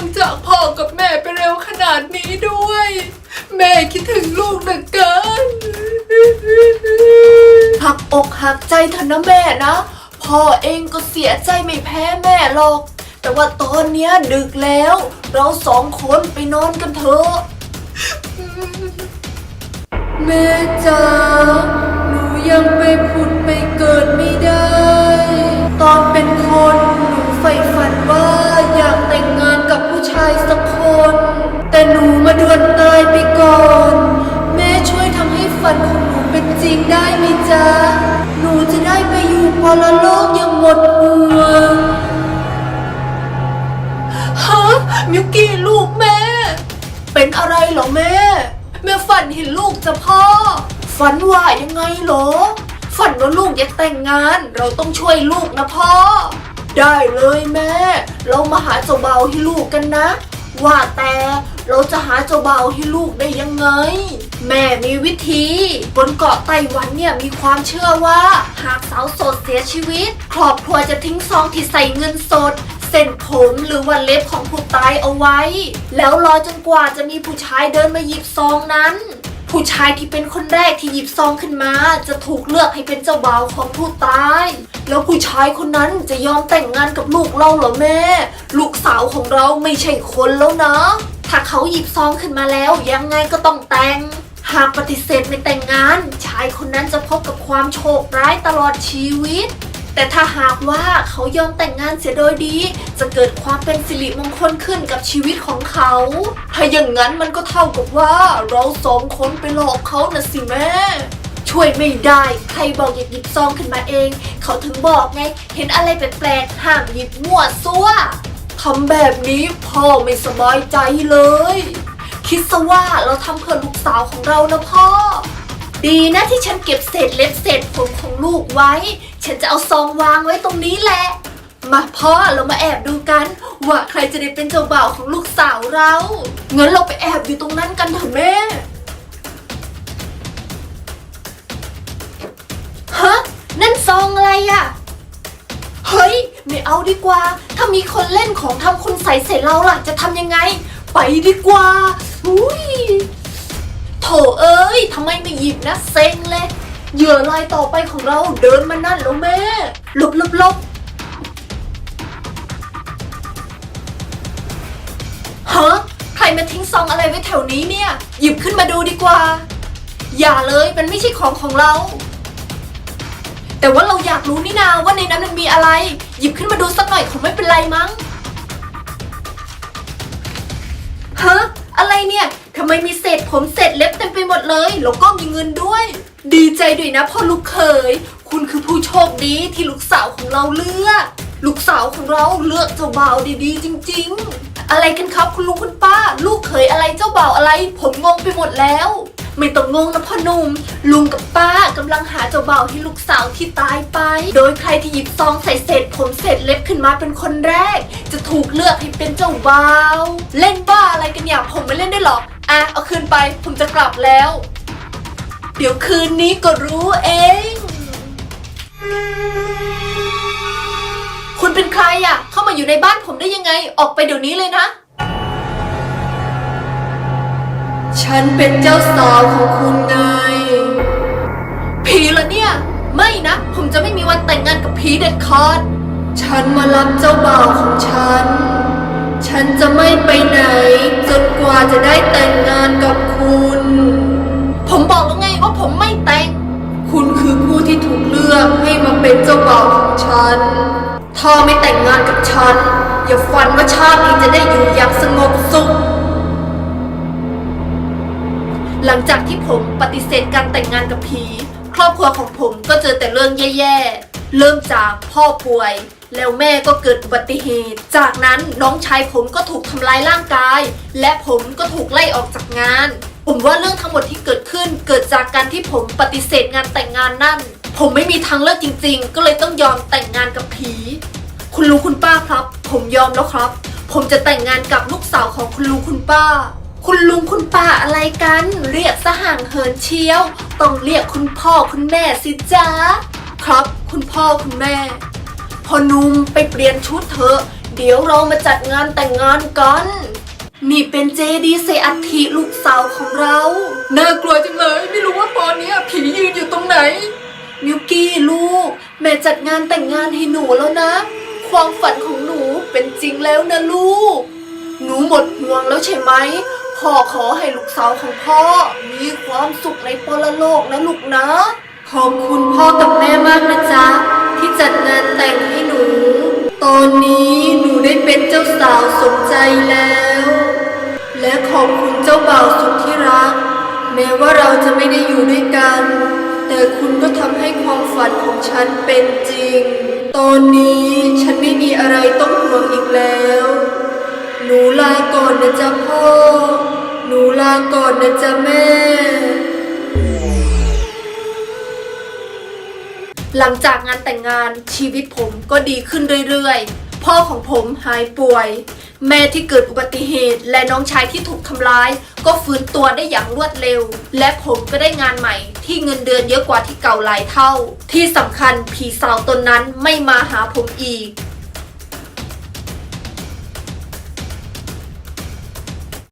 ต้องจากพ่อกับแม่ไปเร็วขนาดนี้ด้วย แม่คิดถึงลูกเหลือเกินหักอกหักใจเถอะนะแม่นะ พ่อเองก็เสียใจไม่แพ้แม่หรอก แต่ว่าตอนเนี้ยดึกแล้ว เราสองคนไปนอนกันเถอะแม่จ๋าหนูยังไปผุดไปเกิดไม่ได้ ตอนเป็นคนหนูใฝ่ฝั ชายสักคน แต่หนูมาด่วนตายไปก่อน แม่ช่วยทำให้ฝันของหนูเป็นจริงได้ไหมจ๊ะ หนูจะได้ไปอยู่ปรโลกอยังหมดห่วงฮะมิวกี้ลูกแม่ เป็นอะไรเหรอแม่ แม่ฝันเห็นลูกจะพ่อ ฝันว่ายังไงเหรอ ฝันว่าลูกอยากแต่งงาน เราต้องช่วยลูกนะพ่อ ได้เลยแม่ เรามาหาเจ้าเบาให้ลูกกันนะ ว่าแต่เราจะหาเจ้าเบาให้ลูกได้ยังไง แม่มีวิธี บนเกาะไต้หวันเนี่ยมีความเชื่อว่า หากสาวโสดเสียชีวิต ครอบครัวจะทิ้งซองที่ใส่เงินสดเส้นผมหรือว่าเล็บของผู้ตายเอาไว้ แล้วรอจนกว่าจะมีผู้ชายเดินมาหยิบซองนั้น ผู้ชายที่เป็นคนแรกที่หยิบซองขึ้นมา จะถูกเลือกให้เป็นเจ้าบ่าวของผู้ตาย แล้วผู้ชายคนนั้นจะยอมแต่งงานกับลูกเราเหรอแม่ ลูกสาวของเราไม่ใช่คนแล้วนะ ถ้าเขาหยิบซองขึ้นมาแล้วยังไงก็ต้องแต่ง หากปฏิเสธไม่แต่งงาน ชายคนนั้นจะพบกับความโชคร้ายตลอดชีวิต แต่ถ้าหากว่าเขายอมแต่งงานเสียโดยดี จะเกิดความเป็นสิริมงคลขึ้นกับชีวิตของเขา ถ้าอย่างนั้นมันก็เท่ากับว่าเราสองคนไปหลอกเขานะสิแม่ช่วยไม่ได้ ใครบอกอย่าหยิบซองขึ้นมาเอง เขาถึงบอกไง เห็นอะไรแปลกๆ ห้ามหยิบมั่วซั่วทำแบบนี้พ่อไม่สบายใจเลย คิดซะว่าเราทำเพื่อลูกสาวของเรานะพ่อ ดีนะที่ฉันเก็บเศษเล็บเศษผมของลูกไว้ ฉันจะเอาซองวางไว้ตรงนี้แหละ มาพ่อเรามาแอบดูกัน ว่าใครจะได้เป็นเจ้าบ่าวของลูกสาวเรางั้นเราไปแอบอยู่ตรงนั้นกันเถอะแม่ฮะนั่นซองอะไรอะเฮ้ย ไม่เอาดีกว่า ถ้ามีคนเล่นของทำคุณใส่ใส่เราล่ะจะทำยังไง ไปดีกว่าอุ้ยโถเอ้ยทำไมไม่หยิบนะเซ็งเลย เหยื่อรายต่อไปของเราเดินมานั่นแล้วแม่หลบหลบหลบฮะใครมาทิ้งซองอะไรไว้แถวนี้เนี่ย หยิบขึ้นมาดูดีกว่า อย่าเลยมันไม่ใช่ของของเรา แต่ว่าเราอยากรู้นี่นาว่าในนั้นมันมีอะไร หยิบขึ้นมาดูสักหน่อยคงไม่เป็นไรมั้งฮะอะไรเนี่ยทำไมมีเศษผมเศษเล็บเต็มไปหมดเลย แล้วก็มีเงินด้วย ดีใจด้วยนะพ่อลูกเขย คุณคือผู้โชคดีที่ลูกสาวของเราเลือก ลูกสาวของเราเลือกเจ้าบ่าวดีๆ จริง ๆ อะไรกันครับคุณลุงคุณป้า ลูกเขยอะไรเจ้าบ่าวอะไร ผมงงไปหมดแล้ว ไม่ต้องงงนะพ่อหนุ่ม ลุงกับป้ากำลังหาเจ้าบ่าวให้ลูกสาวที่ตายไป โดยใครที่หยิบซองใส่เศษผมเศษเล็บขึ้นมาเป็นคนแรก จะถูกเลือกให้เป็นเจ้าบ่าว เล่นบ้าอะไรกันเนี่ยผมไม่เล่นได้หรอกอะเอาคืนไปผมจะกลับแล้ว เดี๋ยวคืนนี้ก็รู้เอง คุณเป็นใครอะเข้ามาอยู่ในบ้านผมได้ยังไง ออกไปเดี๋ยวนี้เลยนะ ฉันเป็นเจ้าสาวของคุณไง ผีเหรอเนี่ย ไม่นะ ผมจะไม่มีวันแต่งงานกับผีเด็ดขาด ฉันมารับเจ้าบ่าวของฉัน ฉันจะไม่ไปไหน จนกว่าจะได้แต่งงานกับคุณ ผมบอกแล้วไง ผมไม่แต่ง คุณคือผู้ที่ถูกเลือกให้มาเป็นเจ้าบ่าวของฉัน ถ้าไม่แต่งงานกับฉัน อย่าฝันว่าชาตินี้จะได้อยู่อย่างสงบสุข หลังจากที่ผมปฏิเสธการแต่งงานกับผี ครอบครัวของผมก็เจอแต่เรื่องแย่ๆ เริ่มจากพ่อป่วย แล้วแม่ก็เกิดอุบัติเหตุ จากนั้นน้องชายผมก็ถูกทำร้ายร่างกาย และผมก็ถูกไล่ออกจากงาน ผมว่าเรื่องทั้งหมดที่เกิดขึ้น เกิดจากการที่ผมปฏิเสธงานแต่งงานนั่น ผมไม่มีทางเลือกจริง ๆ ก็เลยต้องยอมแต่งงานกับผี คุณลุงคุณป้าครับ ผมยอมแล้วครับ ผมจะแต่งงานกับลูกสาวของคุณลุงคุณป้า คุณลุงคุณป้าอะไรกัน เรียกสห่างเหินเชียว ต้องเรียกคุณพ่อคุณแม่สิจ๊ะครับ คุณพ่อคุณแม่ พอนุ่มไปเปลี่ยนชุดเถอะ เดี๋ยวเรามาจัดงานแต่งงานกัน นี่เป็นเจดีย์เซอัฐิลูกสาวของเรา น่ากลัวจังเลย ไม่รู้ว่าตอนนี้ผียืนอยู่ตรงไหน มิวกี้ลูก แม่จัดงานแต่งงานให้หนูแล้วนะ ความฝันของหนูเป็นจริงแล้วนะลูก หนูหมดห่วงแล้วใช่ไหม พ่อขอให้ลูกสาวของพ่อ มีความสุขในปรโลกนะลูกนะ ขอบคุณพ่อกับแม่มากนะจ๊ะ ที่จัดงานแต่งให้หนู ตอนนี้หนูได้เป็นเจ้าสาวสม อบคุณเจ้าบ่าวสุดที่รัก แม้ว่าเราจะไม่ได้อยู่ด้วยกัน แต่คุณก็ทำให้ความฝันของฉันเป็นจริง ตอนนี้ฉันไม่มีอะไรต้องห่วงอีกแล้ว หนูลาก่อนนะจ๊ะพ่อ หนูลาก่อนนะจ๊ะแม่ หลังจากงานแต่งงานชีวิตผมก็ดีขึ้นเรื่อยๆ พ่อของผมหายป่วย แม่ที่เกิดอุบัติเหตุและน้องชายที่ถูกทำร้าย ก็ฟื้นตัวได้อย่างรวดเร็ว และผมก็ได้งานใหม่ ที่เงินเดือนเยอะกว่าที่เก่าหลายเท่า ที่สำคัญผีสาวตนนั้นไม่มาหาผมอีก